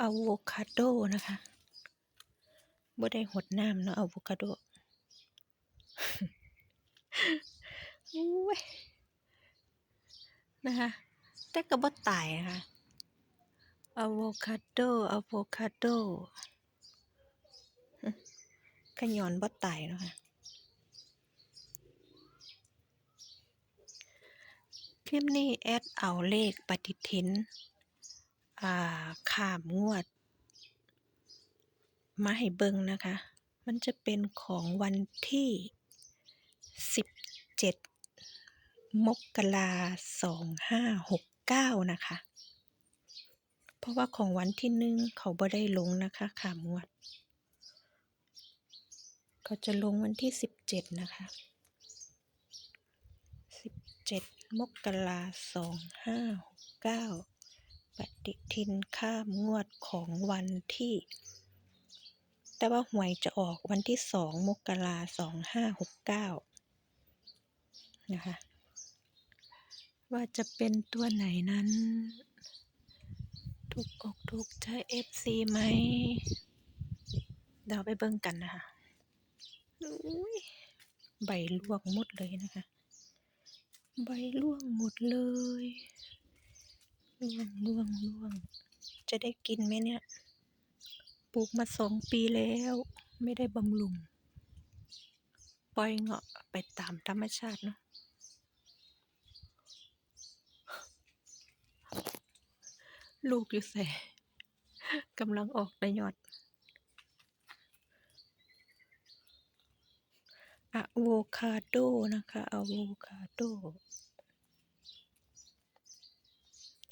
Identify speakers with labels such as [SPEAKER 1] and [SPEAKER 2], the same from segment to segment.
[SPEAKER 1] อะโวคาโดนะคะบ่ได้หดน้ำเนาะอะโวคาโดอุ๊ยนะคะแต่ก็บ่ตายนะคะอะโวคาโดอะโวคาโดก็ย้อนบ่ตายเนาะค่ะคลิปนี้แอดเอาเลขปฏิทิน อ่าข้ามงวด มาให้เบิ่งนะคะ มันจะเป็นของวันที่ 17 มกราสองห้าหกเก้านะคะ เพราะว่าของวันที่หนึ่งเขาบ่ได้ลงนะคะข้ามงวดก็จะลงวันที่ 17 นะคะ17มกราสองห้าหกเก้า ปฏิทินข้ามงวดของวันที่ แต่ว่าหวยจะออกวันที่สองมกราสองห้าหกเก้านะคะ ว่าจะเป็นตัวไหนนั้น ถูกอกถูกใจ FC ไหม เดี๋ยวไปเบิ่งกันนะคะใบลวกหมดเลยนะคะ ใบร่วงหมดเลย ร่วงร่วงร่วง จะได้กินไหมเนี่ย ปลูกมาสองปีแล้ว ไม่ได้บำรุง ปล่อยเงาะไปตามธรรมชาติเนาะลูกอยู่ใส่กำลังออกในยอดอะโวคาโดนะคะอะโวคาโด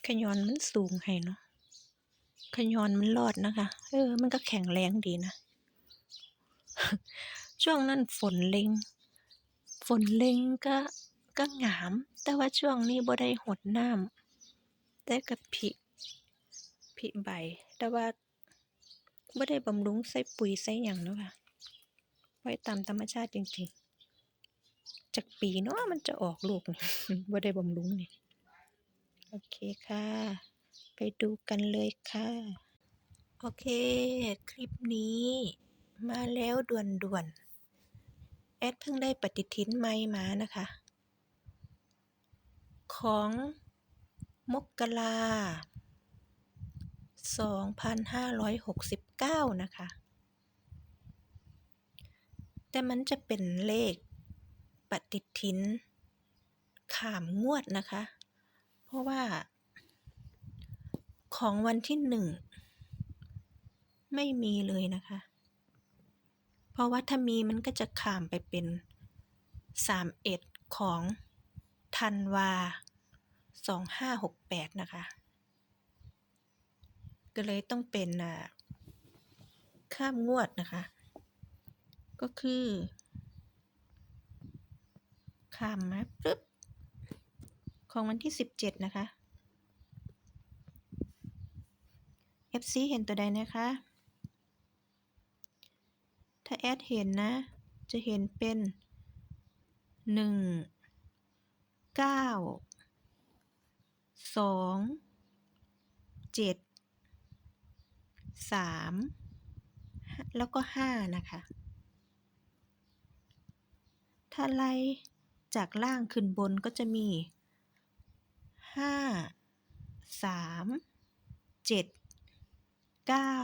[SPEAKER 1] ขยอนมันสูงให้เนาะขยอนมันรอดนะคะ เออ มันก็แข็งแรงดีนะ ช่วงนั้นฝนเล็ง ฝนเล็งก็ก็งาม แต่ว่าช่วงนี้บ่ได้หดน้ำแต่ก็ผลิผลิใบ แต่ว่าบ่ได้บำรุงใส่ปุ๋ยใส่หยังเนาะค่ะ ไว้ตามธรรมชาติจริงๆจักปีเนาะมันจะออกลูกนี่บ่ได้บำรุงนี่ โอเคค่ะ ไปดูกันเลยค่ะ โอเค คลิปนี้ มาแล้วด่วนๆ แอดเพิ่งได้ปฏิทินใหม่มานะคะ ของมกรา2569 นะคะ แต่มันจะเป็นเลขปฏิทินขามงวดนะคะ ราะว่า ของวันที่หนึ่ง ไม่มีเลยนะคะ เพราะว่าถ้ามีมันก็จะข้ามไปเป็นสามเอ็ดของธันวาสองห้าหกแปดนะคะ ก็เลยต้องเป็นข้ามงวดนะคะ ก็คือข้ามมาปึ๊บ ของวันที่สิบเจ็ดนะคะ FC เห็นตัวใดนะคะ ถ้าแอดเห็นนะ จะเห็นเป็นหนึ่งเก้าสองเจ็ดสามแล้วก็ห้านะคะ ถ้าไล่จากล่างขึ้นบนก็จะมี ห้าสามเจ็ดเก้า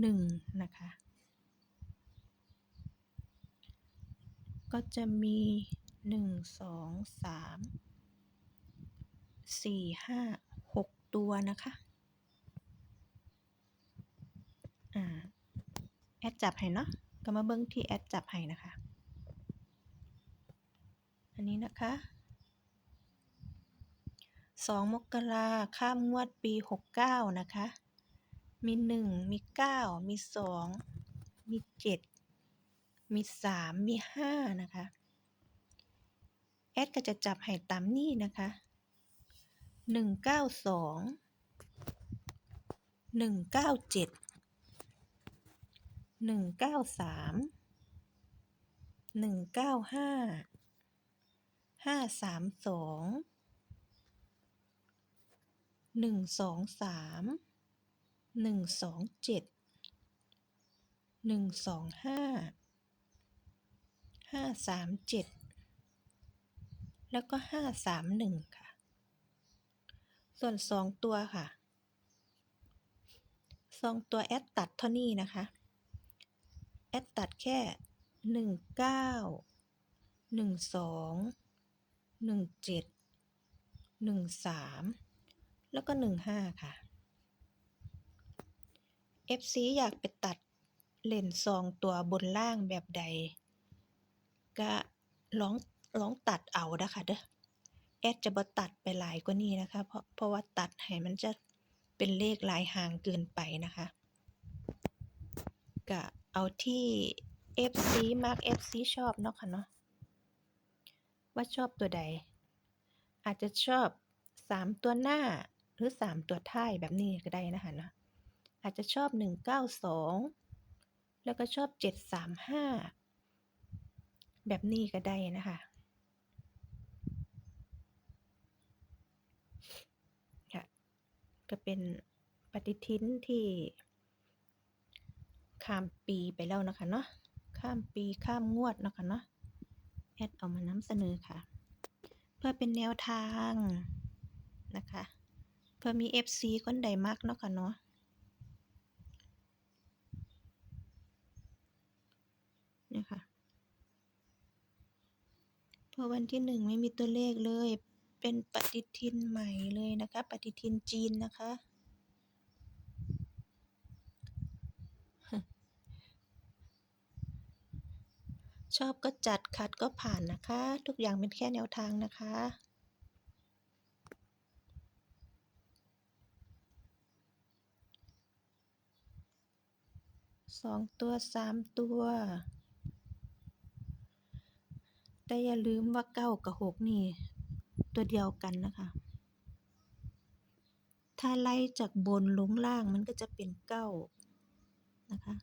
[SPEAKER 1] หนึ่งนะคะ ก็จะมีหนึ่งสองสามสี่ห้าหกตัวนะคะอ่าแอดจับให้เนาะก็มาเบิ้งที่แอดจับให้นะคะ อันนี้นะคะ สองมกราข้ามงวดปีหกเก้านะคะ มีหนึ่งมีเก้ามีสองมีเจ็ดมีสามมีห้านะคะ แอดก็จะจับให้ตามนี้นะคะหนึ่งเก้าสองหนึ่งเก้าเจ็ดหนึ่งเก้าสามหนึ่งเก้าห้าห้าสามสอง หนึ่งสองสามหนึ่งสองเจ็ดหนึ่งสองห้าห้าสามเจ็ดแล้วก็ห้าสามหนึ่งค่ะ ส่วนสองตัวค่ะสองตัวแอดตัดเท่านี้นะคะ แอดตัดแค่หนึ่งเก้าหนึ่งสองหนึ่งเจ็ดหนึ่งสาม แล้วก็หนึ่งห้าค่ะ FC อยากไปตัดเลนซองตัวบนล่างแบบใด ก็ลองลองตัดเอานะคะเด้อแอดจะบ่ตัดไปหลายกว่านี้นะคะ เพราะเพราะว่าตัดให้มันจะเป็นเลขหลายหางเกินไปนะคะก็เอาที่ FC มัก FC ชอบเนาะค่ะเนาะว่าชอบตัวใด อาจจะชอบ 3 ตัวหน้า หรือ 3 ตัวท้ายแบบนี้ก็ได้นะคะเนาะอาจจะชอบ 192 แล้วก็ชอบ 735 แบบนี้ก็ได้นะคะค่ะก็เป็นปฏิทินที่ข้ามปีไปแล้วนะคะเนาะข้ามปีข้ามงวดนะคะเนาะแอดเอามานำเสนอค่ะ เพื่อเป็นแนวทางนะคะ พื่อมี FC คนใดมักเนาะค่ะเนาะเนี่ยค่ะพอวันที่หนึ่งไม่มีตัวเลขเลย เป็นปฏิทินใหม่เลยนะคะ ปฏิทินจีนนะคะชอบก็จัดขัดก็ผ่านนะคะ ทุกอย่างเป็นแค่แนวทางนะคะ สองตัวสามตัว แต่อย่าลืมว่าเก้ากับหกนี่ ตัวเดียวกันนะคะ ถ้าไล่จากบนลงล่างมันก็จะเป็นเก้านะคะ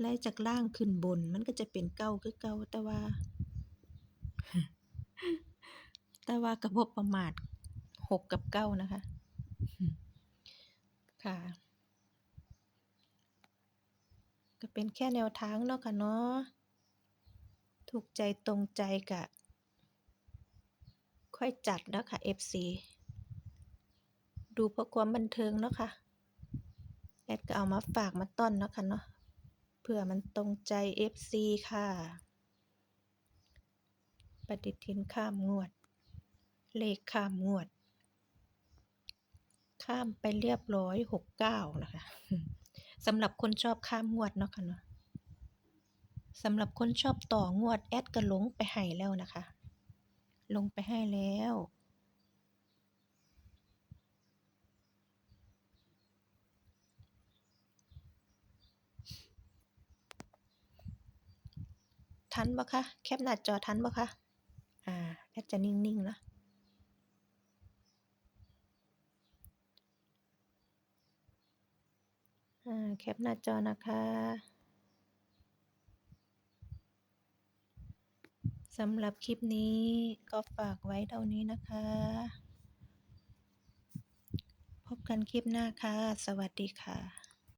[SPEAKER 1] ไล่จากล่างขึ้นบนมันก็จะเป็นเก้าคือเก้าแต่ว่า แต่ว่า กระบบประมาทหกกับเก้านะคะ ค่ะ ก็เป็นแค่แนวทางเนาะค่ะเนาะ ถูกใจตรงใจกะ ค่อยจัดแล้วค่ะ FC ดูเพื่อความบันเทิงเนาะค่ะ แอดก็เอามาฝากมาต้อนเนาะค่ะเนาะเพื่อมันตรงใจ FC ค่ะ ปฏิทินข้ามงวด เลขข้ามงวด ข้ามไปเรียบร้อยหกเก้านะคะสำหรับคนชอบข้ามงวดเนาะค่ะเนาะสำหรับคนชอบต่องวดแอดก็ลงไปให้แล้วนะคะ ลงไปให้แล้ว ทันบ่คะแคปหน้าจอทันบ่คะอ่าแอดจะนิ่งๆนะ อ่า แคปหน้าจอนะคะสำหรับคลิปนี้ก็ฝากไว้เท่านี้นะคะ พบกันคลิปหน้าค่ะ สวัสดีค่ะ